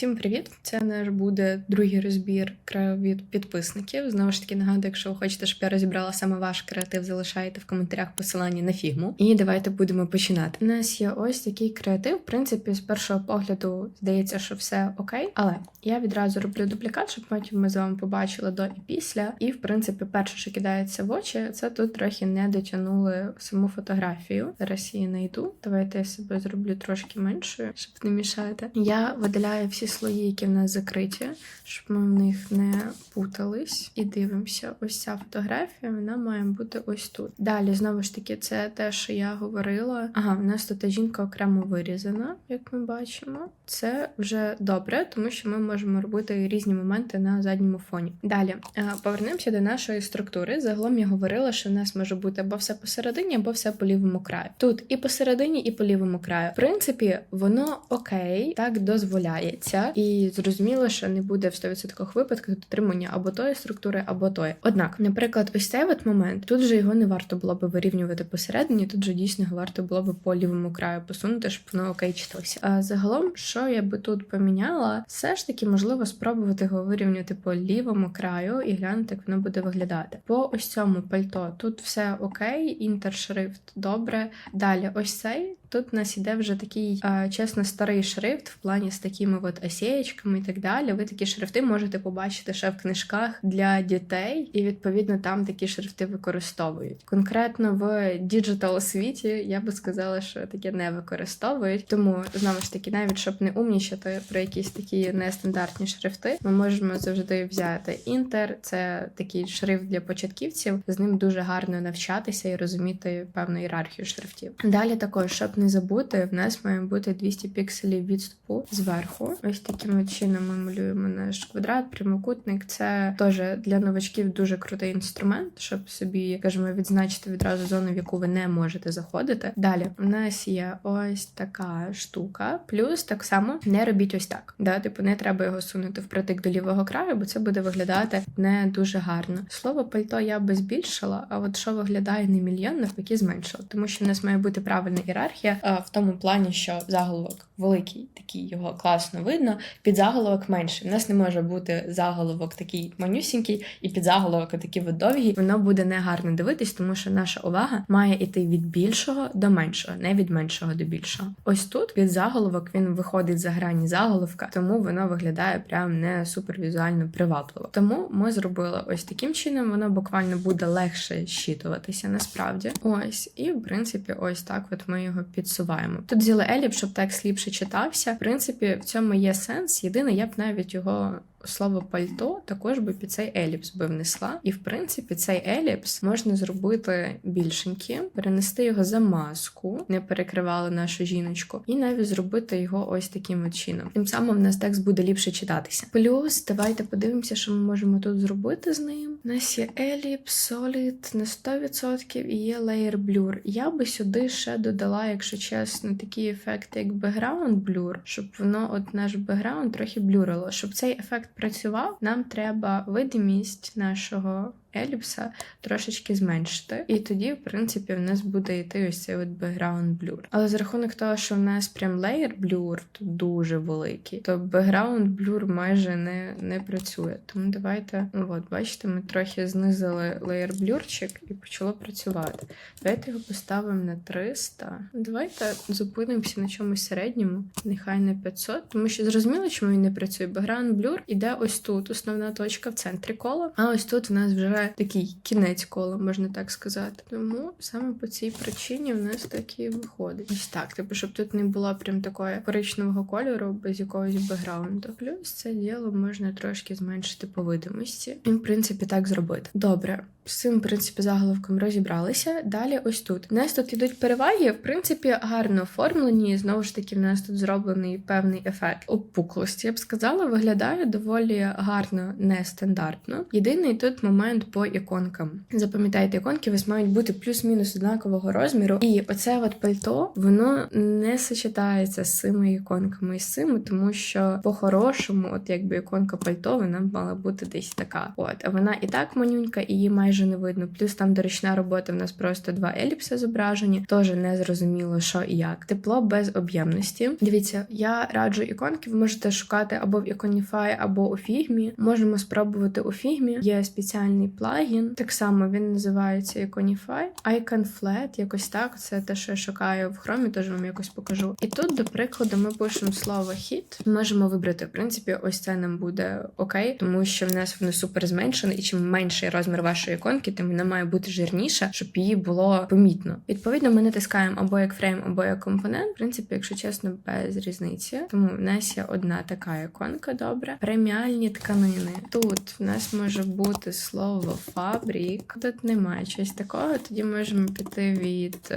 Всім привіт! Це наш буде другий розбір від підписників. Знову ж таки, нагадую, якщо ви хочете, щоб я розібрала саме ваш креатив, залишайте в коментарях посилання на фігму. І давайте будемо починати. У нас є ось такий креатив. В принципі, з першого погляду здається, що все окей, але я відразу роблю дуплікат, щоб потім ми з вами побачили до і після. І в принципі, перше, що кидається в очі, це тут трохи не дотягнули саму фотографію. Зараз її знайду. Давайте я себе зроблю трошки меншою, щоб не мішати. Я видаляю всі слої, які в нас закриті, щоб ми в них не путались. І дивимося, ось ця фотографія, вона має бути ось тут. Далі, знову ж таки, це те, що я говорила. Ага, в нас тут жінка окремо вирізана, як ми бачимо. Це вже добре, тому що ми можемо робити різні моменти на задньому фоні. Далі е, повернемося до нашої структури. Загалом я говорила, що в нас може бути або все посередині, або все по лівому краю. Тут і посередині, і по лівому краю. В принципі, воно окей, так дозволяється, і зрозуміло, що не буде в 100% випадках дотримання або тої структури, або тої. Однак, наприклад, ось цей от момент тут же його не варто було би вирівнювати посередині. Тут же дійсно варто було би по лівому краю посунути, щоб воно окей читалося. А загалом, що я би тут поміняла, все ж таки можливо спробувати його вирівняти по лівому краю і глянути, як воно буде виглядати. По ось цьому пальто тут все окей, інтершрифт добре. Далі, ось цей. Тут у нас іде вже такий чесно старий шрифт в плані з такими от осієчками і так далі. Ви такі шрифти можете побачити ще в книжках для дітей, і відповідно там такі шрифти використовують. Конкретно в діджитал світі я би сказала, що таке не використовують. Тому знову ж таки, навіть щоб не умнічати про якісь такі нестандартні шрифти, ми можемо завжди взяти інтер. Це такий шрифт для початківців. З ним дуже гарно навчатися і розуміти певну ієрархію шрифтів. Далі також, щоб не забути, в нас має бути 200 пікселів відступу зверху. Ось таким чином ми малюємо наш квадрат, прямокутник. Це теж для новачків дуже крутий інструмент, щоб собі, скажімо, відзначити відразу зону, в яку ви не можете заходити. Далі у нас є ось така штука. Плюс так само не робіть ось так. Да? Типу, не треба його сунути впритик до лівого краю, бо це буде виглядати не дуже гарно. Слово пальто я би збільшила, а от що виглядає не мільйон, навпаки, зменшила, тому що в нас має бути правильна ієрархія в тому плані, що заголовок великий, такий його класно видно. Під заголовок менший. У нас не може бути заголовок такий манюсінький, і під заголовок такий от довгий. Воно буде негарно дивитись, тому що наша увага має йти від більшого до меншого, не від меншого до більшого. Ось тут під заголовок він виходить за грані заголовка, тому воно виглядає прям не супервізуально привабливо. Тому ми зробили ось таким чином. Воно буквально буде легше щитуватися насправді. Ось, і в принципі, ось так от ми його підсуваємо. Тут взяли еліп, щоб текст ліпше читався. В принципі, в цьому є сенс. Єдине, я б навіть його. Слово пальто також би під цей еліпс би внесла. І в принципі цей еліпс можна зробити більшеньким, перенести його за маску, не перекривали нашу жіночку, і навіть зробити його ось таким от чином. Тим самим в нас текст буде ліпше читатися. Плюс давайте подивимося, що ми можемо тут зробити з ним. У нас є еліпс, solid на 100% і є layer blur. Я би сюди ще додала, якщо чесно, такий ефект, як background blur, щоб воно, от наш бекграунд трохи блюрило. Щоб цей ефект працював, нам треба видимість нашого еліпса трошечки зменшити. І тоді, в принципі, в нас буде йти ось цей от background blur. Але з рахунок того, що в нас прям layer blur тут дуже великий, то background blur майже не, не працює. Тому давайте, ну от, бачите, ми трохи знизили layer blurчик і почало працювати. Давайте його поставимо на 300. Давайте зупинимося на чомусь середньому, нехай на 500, тому що зрозуміло, чому він не працює. Background blur іде ось тут, основна точка в центрі кола, а ось тут в нас вже такий кінець кола, можна так сказати. Тому саме по цій причині в нас так і виходить. Ось так, типу, щоб тут не було прям такого коричневого кольору без якогось бекграунду. Плюс це діло можна трошки зменшити по видимості. І, в принципі, так зробити. Добре. З цим, в принципі, заголовком розібралися. Далі, ось тут. У нас тут ідуть переваги, в принципі, гарно оформлені. Знову ж таки, в нас тут зроблений певний ефект опуклості. Я б сказала, виглядає доволі гарно, нестандартно. Єдиний тут момент по іконкам. Запам'ятайте, іконки ось мають бути плюс-мінус однакового розміру. І оце от пальто, воно не сочетається з цими іконками і з цими, тому що по-хорошому, от якби іконка пальто, вона мала бути десь така. От, а вона і так манюнька, і її майже майже не видно. Плюс там дорічна робота в нас просто два еліпси зображені, теж не зрозуміло, що і як. Тепло без об'ємності. Дивіться, я раджу іконки. Ви можете шукати або в Iconify, або у Figma. Можемо спробувати у Figma. Є спеціальний плагін. Так само він називається Iconify. Icon Flat, якось так. Це те, що я шукаю в хромі, теж вам якось покажу. І тут, до прикладу, ми пишемо слово hit. Можемо вибрати. В принципі, ось це нам буде окей, тому що в нас воно супер зменшене, і чим менший розмір вашої іконки, тим вона має бути жирніша, щоб її було помітно. Відповідно, ми натискаємо або як фрейм, або як компонент. В принципі, якщо чесно, без різниці. Тому в нас є одна така іконка, добре. Преміальні тканини. Тут в нас може бути слово фабрік. Тут немає щось такого. Тоді можемо піти від.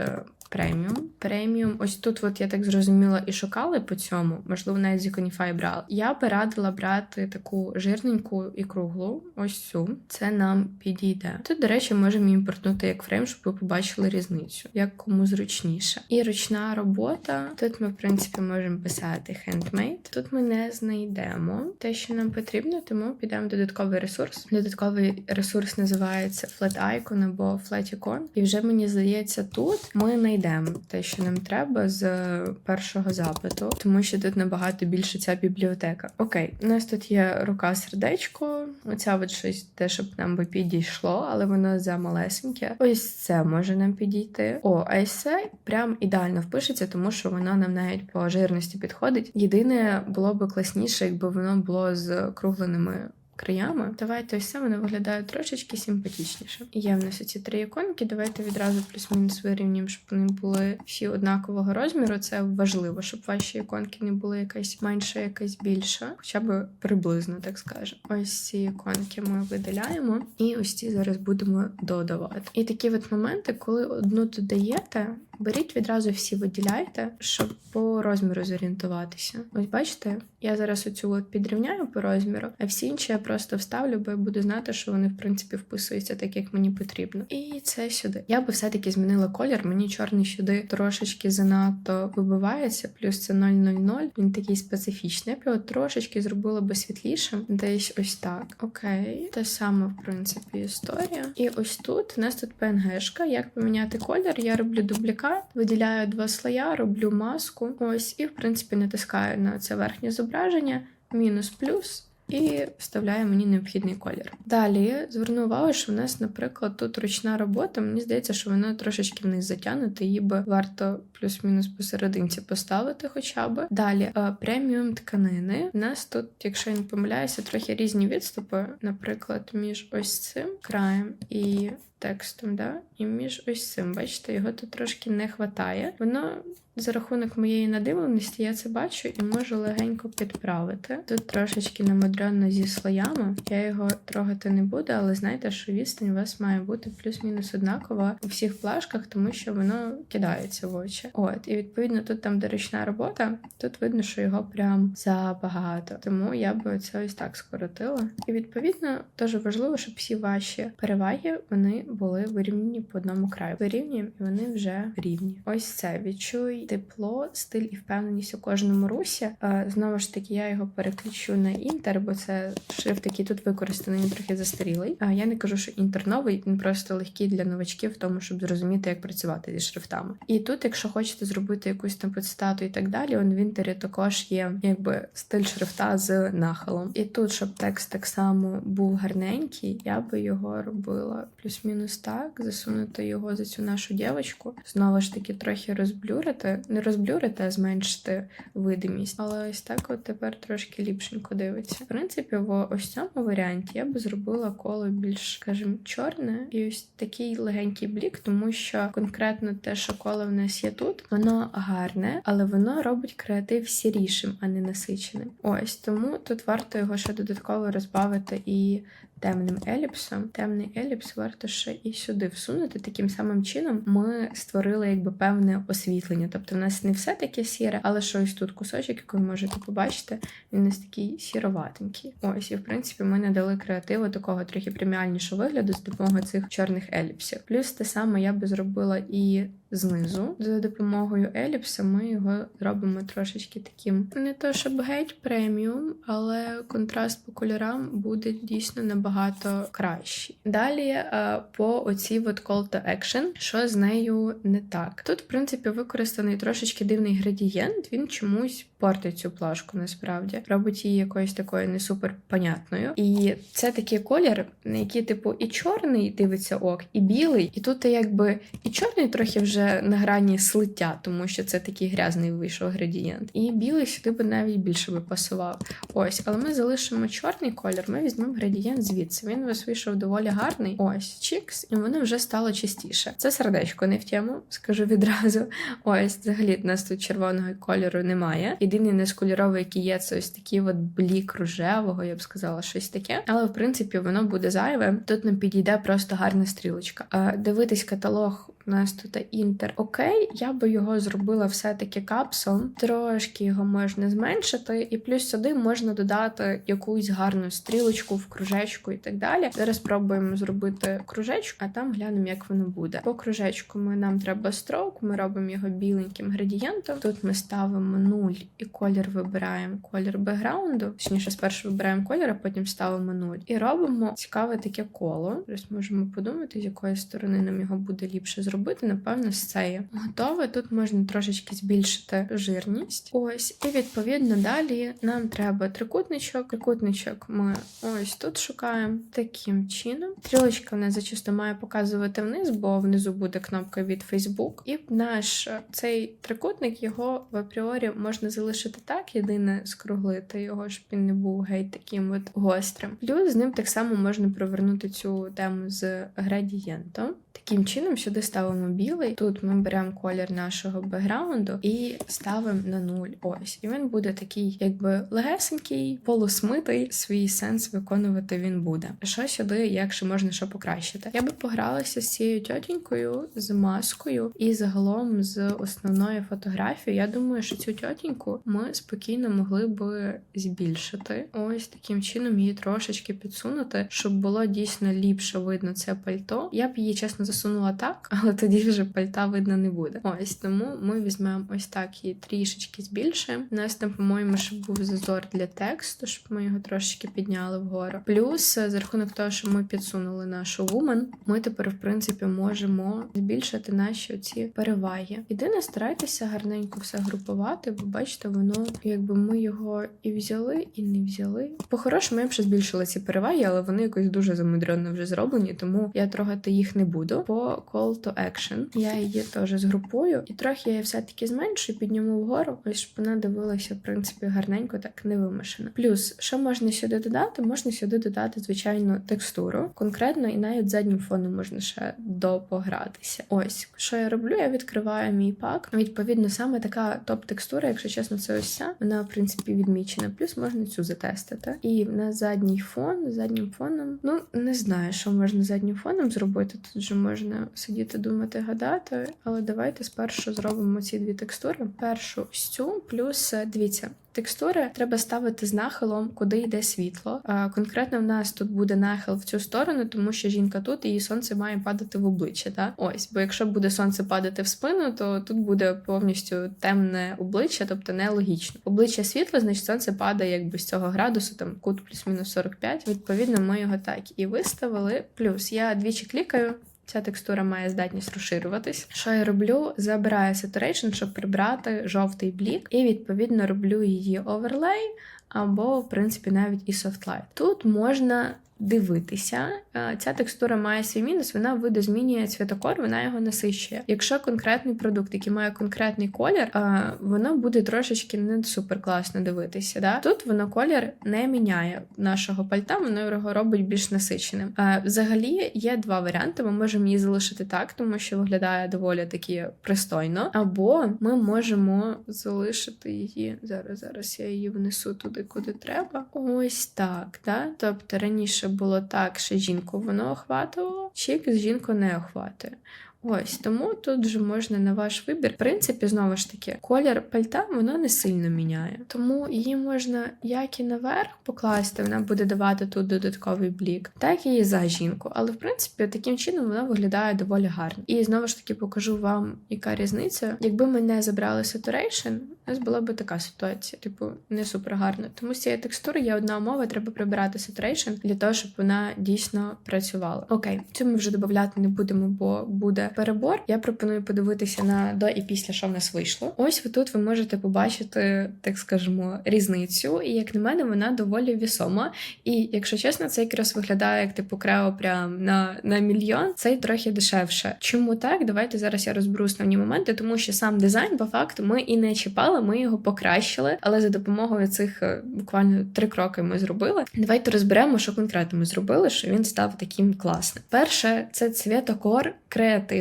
Преміум. Преміум, ось тут, от я так зрозуміла, і шукали по цьому, можливо, навіть з Iconify брала. Я би радила брати таку жирненьку і круглу, ось цю. Це нам підійде. Тут, до речі, можемо імпортнути як фрейм, щоб ви побачили різницю, як кому зручніше. І ручна робота. Тут ми, в принципі, можемо писати handmade. Тут ми не знайдемо те, що нам потрібно, тому підемо додатковий ресурс. Додатковий ресурс називається Flat Icon або Flat Icon. І вже мені здається, тут ми знайдемо те, що нам треба з першого запиту, тому що тут набагато більше ця бібліотека. Окей, у нас тут є рука сердечко. Оця от щось те, щоб нам би підійшло, але воно за малесеньке. Ось це може нам підійти. О, а ось це прям ідеально впишеться, тому що воно нам навіть по жирності підходить. Єдине було би класніше, якби воно було з кругленими краями. Давайте ось це воно виглядає трошечки симпатичніше. Є в нас ці три іконки. Давайте відразу плюс-мінус вирівнюємо, щоб вони були всі однакового розміру. Це важливо, щоб ваші іконки не були якась менша, якась більша, хоча б приблизно, так скажемо. Ось ці іконки ми видаляємо, і ось ці зараз будемо додавати. І такі от моменти, коли одну додаєте. Беріть відразу всі виділяйте, щоб по розміру зорієнтуватися. Ось бачите, я зараз оцю от підрівняю по розміру, а всі інші я просто вставлю, бо я буду знати, що вони в принципі вписуються так, як мені потрібно. І це сюди. Я би все-таки змінила колір. Мені чорний сюди трошечки занадто вибивається, плюс це 000, Він такий специфічний. Я б його трошечки зробила би світлішим. Десь ось так. Окей, те саме, в принципі, історія. І ось тут у нас тут PNG-шка. Як поміняти колір? Я роблю дублікат. Виділяю два слоя, роблю маску. Ось, і в принципі натискаю на це верхнє зображення, мінус плюс. І вставляє мені необхідний колір. Далі зверну увагу, що в нас, наприклад, тут ручна робота. Мені здається, що вона трошечки вниз затягнута, її би варто плюс-мінус посерединці поставити, хоча б. Далі е, преміум тканини. У нас тут, якщо я не помиляюся, трохи різні відступи, наприклад, між ось цим краєм і текстом, да? і між ось цим. Бачите, його тут трошки не вистачає. Воно за рахунок моєї надивленості я це бачу і можу легенько підправити. Тут трошечки намудрено зі слоями. Я його трогати не буду, але знайте, що відстань у вас має бути плюс-мінус однакова у всіх плашках, тому що воно кидається в очі. От, і відповідно тут там дорічна робота. Тут видно, що його прям забагато. Тому я би це ось так скоротила. І відповідно дуже важливо, щоб всі ваші переваги вони були вирівняні по одному краю. Вирівнюємо, і вони вже рівні. Ось це відчуй тепло, стиль і впевненість у кожному русі. Знову ж таки, я його переключу на інтер, бо це шрифт, який тут використаний, він трохи застарілий. А я не кажу, що інтер новий, він просто легкий для новачків, в тому, щоб зрозуміти, як працювати зі шрифтами. І тут, якщо хочете зробити якусь там підстату і так далі, он в інтері також є якби стиль шрифта з нахилом. І тут, щоб текст так само був гарненький, я би його робила плюс-мінус так, засунути його за цю нашу дівочку. Знову ж таки, трохи розблюрити, не розблюрити, а зменшити видимість. Але ось так от тепер трошки ліпшенько дивиться. В принципі, в ось цьому варіанті я би зробила коло більш, скажімо, чорне і ось такий легенький блік, тому що конкретно те, що коло в нас є тут, воно гарне, але воно робить креатив сірішим, а не насиченим. Ось тому тут варто його ще додатково розбавити і темним еліпсом. Темний еліпс варто ще і сюди всунути. Таким самим чином ми створили якби певне освітлення. Тобто в нас не все таке сіре, але щось тут кусочок, який ви можете побачити, він у нас такий сіроватенький. Ось, і в принципі ми надали креативу такого трохи преміальнішого вигляду з допомогою цих чорних еліпсів. Плюс те саме я би зробила і знизу. За допомогою еліпса ми його зробимо трошечки таким. Не то щоб геть преміум, але контраст по кольорам буде дійсно набагато кращий. Далі е, по оцій от call to action, що з нею не так. Тут, в принципі, використаний трошечки дивний градієнт. Він чомусь портить цю плашку насправді, робить її якоюсь такою не супер понятною. І це такий колір, на який, типу, і чорний дивиться ок, і білий. І тут якби і чорний трохи вже на грані слиття, тому що це такий грязний вийшов градієнт. І білий сюди би навіть більше би пасував. Ось, але ми залишимо чорний колір, ми візьмемо градієнт звідси. Він у вас вийшов доволі гарний. Ось, чікс, і воно вже стало чистіше. Це сердечко не в тему, скажу відразу. Ось, взагалі, в нас тут червоного кольору немає. Єдиний нескольоровий, який є, це ось такий от блік рожевого, я б сказала, щось таке. Але в принципі воно буде зайве. Тут нам підійде просто гарна стрілочка. А дивитись каталог. У нас тут інтер окей, я би його зробила все-таки капсом. Трошки його можна зменшити, і плюс сюди можна додати якусь гарну стрілочку в кружечку і так далі. Зараз спробуємо зробити кружечку, а там глянемо, як воно буде. По кружечку ми нам треба строк, ми робимо його біленьким градієнтом. Тут ми ставимо 0 і колір вибираємо колір бекграунду. Точніше, спершу вибираємо колір, а потім ставимо 0. І робимо цікаве таке коло. Зараз можемо подумати, з якої сторони нам його буде ліпше зробити зробити, напевно, з цієї. Готове. Тут можна трошечки збільшити жирність. Ось, і відповідно далі нам треба трикутничок. Трикутничок ми ось тут шукаємо таким чином. Стрілочка в нас зачисто має показувати вниз, бо внизу буде кнопка від Facebook. І наш цей трикутник його в апріорі можна залишити так, єдине скруглити його, щоб він не був геть таким от гострим. Плюс з ним так само можна провернути цю тему з градієнтом. Таким чином, сюди ставимо білий. Тут ми беремо колір нашого бекграунду і ставимо на нуль. Ось. І він буде такий, якби легесенький, полусмитий, свій сенс виконувати він буде. Що сюди, якщо можна що покращити? Я би погралася з цією тьотінькою, з маскою і загалом з основною фотографією. Я думаю, що цю тьотіньку ми спокійно могли би збільшити. Ось таким чином її трошечки підсунути, щоб було дійсно ліпше видно це пальто. Я б її чесно засунула так, але тоді вже пальта видно не буде. Ось тому ми візьмемо ось так і трішечки збільшуємо. У нас там, по-моєму, щоб був зазор для тексту, щоб ми його трошечки підняли вгору. Плюс, за рахунок того, що ми підсунули нашу вумен, ми тепер, в принципі, можемо збільшити наші ці переваги. Єдине, старайтеся гарненько все групувати, бо бачите, воно якби ми його і взяли, і не взяли. По-хорошому, я ще збільшила ці переваги, але вони якось дуже замудрено вже зроблені, тому я трогати їх не буду по call to action. Я її теж згрупую, і трохи я її все-таки зменшую, підніму вгору, ось щоб вона дивилася, в принципі, гарненько, так не вимушено. Плюс, що можна сюди додати? Можна сюди додати, звичайно, текстуру. Конкретно і навіть заднім фоном можна ще допогратися. Ось, що я роблю, я відкриваю мій пак. Відповідно, саме така топ-текстура, якщо чесно, це ось ця. Вона, в принципі, відмічена. Плюс можна цю затестити. І на задній фон, заднім фоном, ну не знаю, що можна заднім фоном зробити. Тут вже можна сидіти, думати, гадати, але давайте спершу зробимо ці дві текстури. Першу ось цю, плюс дивіться. Текстури треба ставити з нахилом, куди йде світло. А конкретно в нас тут буде нахил в цю сторону, тому що жінка тут її сонце має падати в обличчя. Так? Ось, бо якщо буде сонце падати в спину, то тут буде повністю темне обличчя, тобто нелогічно. Обличчя світло, значить сонце падає якби з цього градусу, там кут плюс-мінус 45. Відповідно, ми його так і виставили. Плюс я двічі клікаю. Ця текстура має здатність розширюватись. Що я роблю? Забираю saturation, щоб прибрати жовтий блік, і відповідно роблю її оверлей або, в принципі, навіть і софтлайт. Тут можна дивитися. Е, ця текстура має свій мінус, вона видозмінює цвітокор, вона його насищує. Якщо конкретний продукт, який має конкретний колір, е, воно буде трошечки не супер класно дивитися. Да? Тут воно колір не міняє нашого пальта, воно його робить більш насиченим. Е, взагалі є два варіанти. Ми можемо її залишити так, тому що виглядає доволі таки пристойно. Або ми можемо залишити її зараз. Зараз я її внесу туди, куди треба. Ось так. Да? Тобто раніше було так, що жінку воно охватувало, чи з жінку не охватує. Ось тому тут вже можна на ваш вибір. В принципі, знову ж таки, колір пальта воно не сильно міняє. Тому її можна як і наверх покласти, вона буде давати тут додатковий блік, так і за жінку. Але в принципі, таким чином вона виглядає доволі гарно. І знову ж таки покажу вам, яка різниця. Якби ми не забрали saturation, у нас була б така ситуація, типу, не супер гарно. Тому з цієї текстури є одна умова, треба прибирати saturation для того, щоб вона дійсно працювала. Окей, цю ми вже додати не будемо, бо буде перебор. Я пропоную подивитися на до і після, що в нас вийшло. Ось тут ви можете побачити, так скажемо, різницю. І як на мене, вона доволі вісома. І якщо чесно, це якраз виглядає як типу крео прям на, на мільйон. Цей трохи дешевше. Чому так? Давайте зараз я розберу основні моменти, тому що сам дизайн, по факту, ми і не чіпали, ми його покращили, але за допомогою цих е, буквально три кроки ми зробили. Давайте розберемо, що конкретно ми зробили, що він став таким класним. Перше, це цвітокор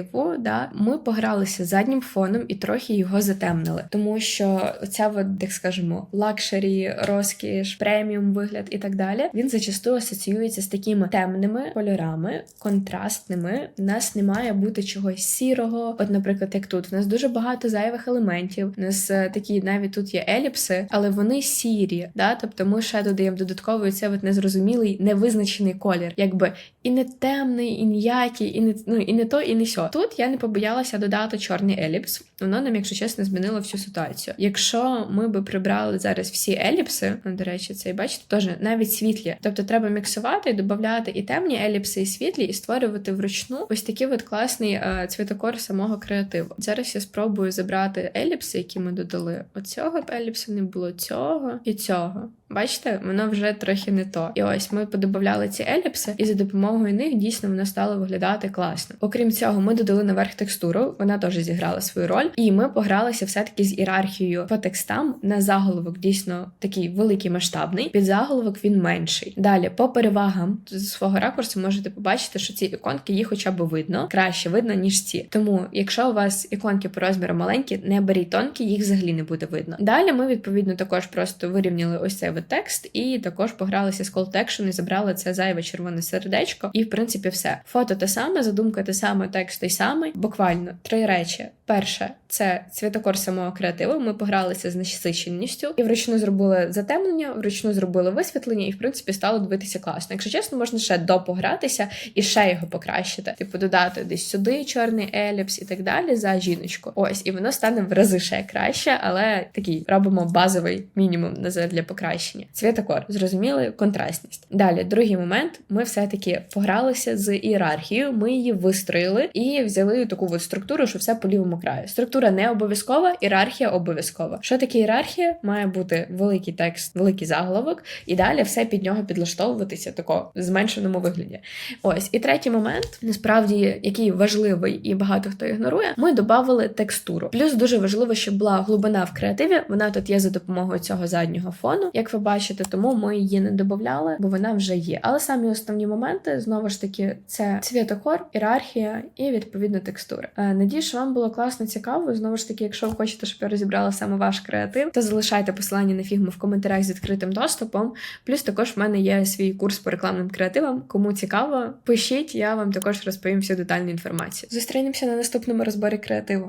креативу. Да, ми погралися заднім фоном і трохи його затемнили, тому що ця, от, так скажемо, лакшері, розкіш, преміум вигляд і так далі. Він зачасту асоціюється з такими темними кольорами, контрастними. У нас не має бути чогось сірого. От, наприклад, як тут, у нас дуже багато зайвих елементів. У нас е, такі навіть тут є еліпси, але вони сірі. Да? Тобто ми ще додаємо додатковий цей от незрозумілий, невизначений колір, якби і не темний, і ніякий, і не ну і не то, і не сьо. Тут я не побоялася додати чорний еліпс. Воно нам, якщо чесно, змінило всю ситуацію. Якщо ми би прибрали зараз всі еліпси, ну, до речі, це і бачите, теж навіть світлі. Тобто треба міксувати і додати і темні еліпси, і світлі, і створювати вручну ось такий от класний е, цвітокор самого креативу. Зараз я спробую забрати еліпси, які ми додали. Оцього еліпсу не було цього і цього. Бачите, воно вже трохи не то. І ось ми подобавляли ці еліпси, і за допомогою них дійсно воно стало виглядати класно. Окрім цього, ми додали наверх текстуру, вона теж зіграла свою роль, і ми погралися все-таки з ієрархією по текстам на заголовок дійсно такий великий масштабний. Під заголовок він менший. Далі по перевагам з свого ракурсу можете побачити, що ці іконки їх хоча б видно краще видно ніж ці. Тому, якщо у вас іконки по розміру маленькі, не беріть тонкі, їх взагалі не буде видно. Далі ми відповідно також просто вирівняли ось цей от текст, і також погралися з call action і забрали це зайве червоне сердечко. І в принципі все. Фото те саме, задумка те саме, текст той самий. Буквально три речі. Перше, це цвітокор самого креативу. Ми погралися з насиченістю і вручну зробили затемнення, вручну зробили висвітлення, і в принципі стало дивитися класно. Якщо чесно, можна ще допогратися і ще його покращити. Типу додати десь сюди чорний еліпс і так далі за жіночку. Ось, і воно стане в рази ще краще, але такий робимо базовий мінімум для покращення. Цвітокор, зрозуміли, контрастність. Далі, другий момент, ми все-таки погралися з ієрархією, ми її вистроїли і взяли таку от структуру, що все по лівому краю. Структура не обов'язкова, ієрархія обов'язкова. Що таке ієрархія? Має бути великий текст, великий заголовок, і далі все під нього підлаштовуватися тако в зменшеному вигляді. Ось і третій момент, насправді, який важливий і багато хто ігнорує, ми додали текстуру. Плюс дуже важливо, щоб була глибина в креативі. Вона тут є за допомогою цього заднього фону, як ви бачите, тому ми її не додавали, бо вона вже є. Але самі основні моменти знову ж таки це цвітокор, ієрархія і відповідно текстура. Е, Надію, що вам було класно цікаво. Знову ж таки, якщо ви хочете, щоб я розібрала саме ваш креатив, то залишайте посилання на фігму в коментарях з відкритим доступом. Плюс також в мене є свій курс по рекламним креативам. Кому цікаво, пишіть, я вам також розповім всю детальну інформацію. Зустрінемося на наступному розборі креативу.